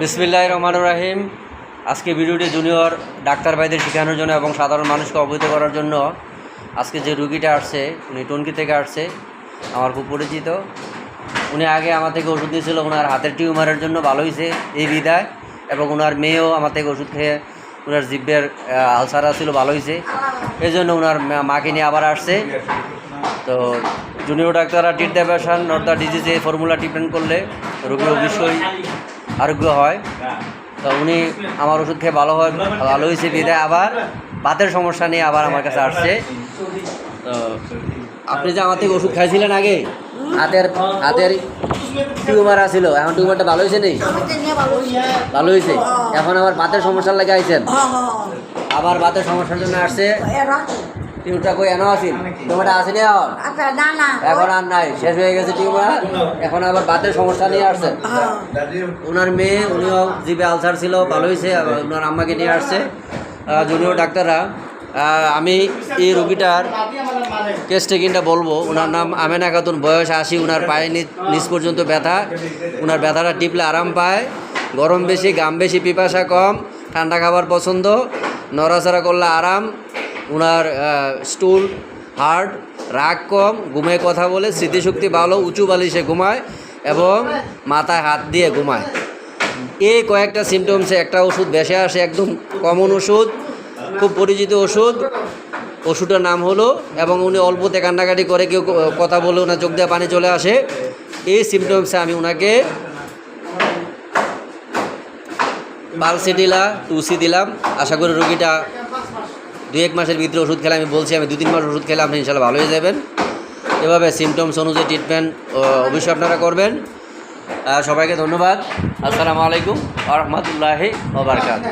বিসমিল্লাহ রহমান রাহিম। আজকে ভিডিওটি জুনিয়র ডাক্তার ভাইদের শেখানোর জন্য এবং সাধারণ মানুষকে অবহিত করার জন্য আজকে যে রুগীটা আসছে, উনি টনকি থেকে আসছে, আমার খুব পরিচিত। উনি আগে আমার থেকে ওষুধ দিয়েছিল ওনার হাতের টিউমারের জন্য ভালো হয়েছে এই বিদায় এবং ওনার মেয়েও আমার থেকে ওষুধ খেয়ে ওনার জিব্বের আলসার ছিল ভালো হয়েছে। এই জন্য ওনার মাকে নিয়ে আবার আসছে। তো জুনিয়র ডাক্তাররা টিট the person not the disease এই ফর্মুলা ট্রিটমেন্ট করলে। রোগী অবশ্যই আরোগ্য হয়। তো উনি আমার ওষুধ খেয়ে ভালো হয়, ভালো হয়েছে, বিদায়। আবার বাতের সমস্যা নিয়ে আবার আমার কাছে আসছে। তো আপনি যে আমার থেকে ওষুধ খাইছিলেন আগে, হাতের হাতের টিউমার আছিল, এখন টিউমারটা ভালো হয়েছে নেই ভালো হয়েছে? এখন আবার বাতের সমস্যার লাগে আইছেন। আবার বাতের সমস্যার জন্য আসছে। টিউমারটা কই এনো আছিল? টিউমারটা আসেনি এখন? এখন আর নাই শেষ হয়ে গেছে টিউমার এখন আবার বাতের সমস্যা নিয়ে আসছেন ওনার মেয়ে উনিও জিভে আলসার ছিল ভালো হয়েছে ওনার আম্মাকে নিয়ে আসছে জুনিয়র ডাক্তাররা। আমি এই রোগীটার কেস টেকিংটা বলব। ওনার নাম আমেনা খাতুন বয়স আশি ওনার পায়ে নিচ পর্যন্ত ব্যথা। ওনার ব্যথাটা টিপলে আরাম পায়। গরম বেশি গাম বেশি পিপাসা কম ঠান্ডা খাবার পছন্দ নড়াচড়া করলে আরাম। ওনার স্টুল হার্ট রাগ কম, ঘুমে কথা বলে, স্মৃতিশক্তি ভালো, উঁচু বালিশে ঘুমায় এবং মাথায় হাত দিয়ে ঘুমায়। এই কয়েকটা সিমটমসে একটা ওষুধ বেশি আসে, একদম কমন ওষুধ, খুব পরিচিত ওষুধ। ওষুধটার নাম হলো, এবং উনি অল্পতে কান্নাকাটি করে কেউ কথা বলে ওনার চোখ দিয়ে পানি চলে আসে। এই সিমটমসে আমি ওনাকে পালসি দিলা টুসি দিলাম। আশা করি রোগীটা দু এক মাসের ভিতরে ওষুধ খেলে আমি বলছি, আমি দু তিন মাস ওষুধ খেলে আপনি ইনশাল্লাহ ভালো হয়ে যাবেন। এভাবে সিমটমস অনুযায়ী ট্রিটমেন্ট অবশ্যই আপনারা করবেন। সবাইকে ধন্যবাদ। আসসালামু আলাইকুম আ ওবরকাত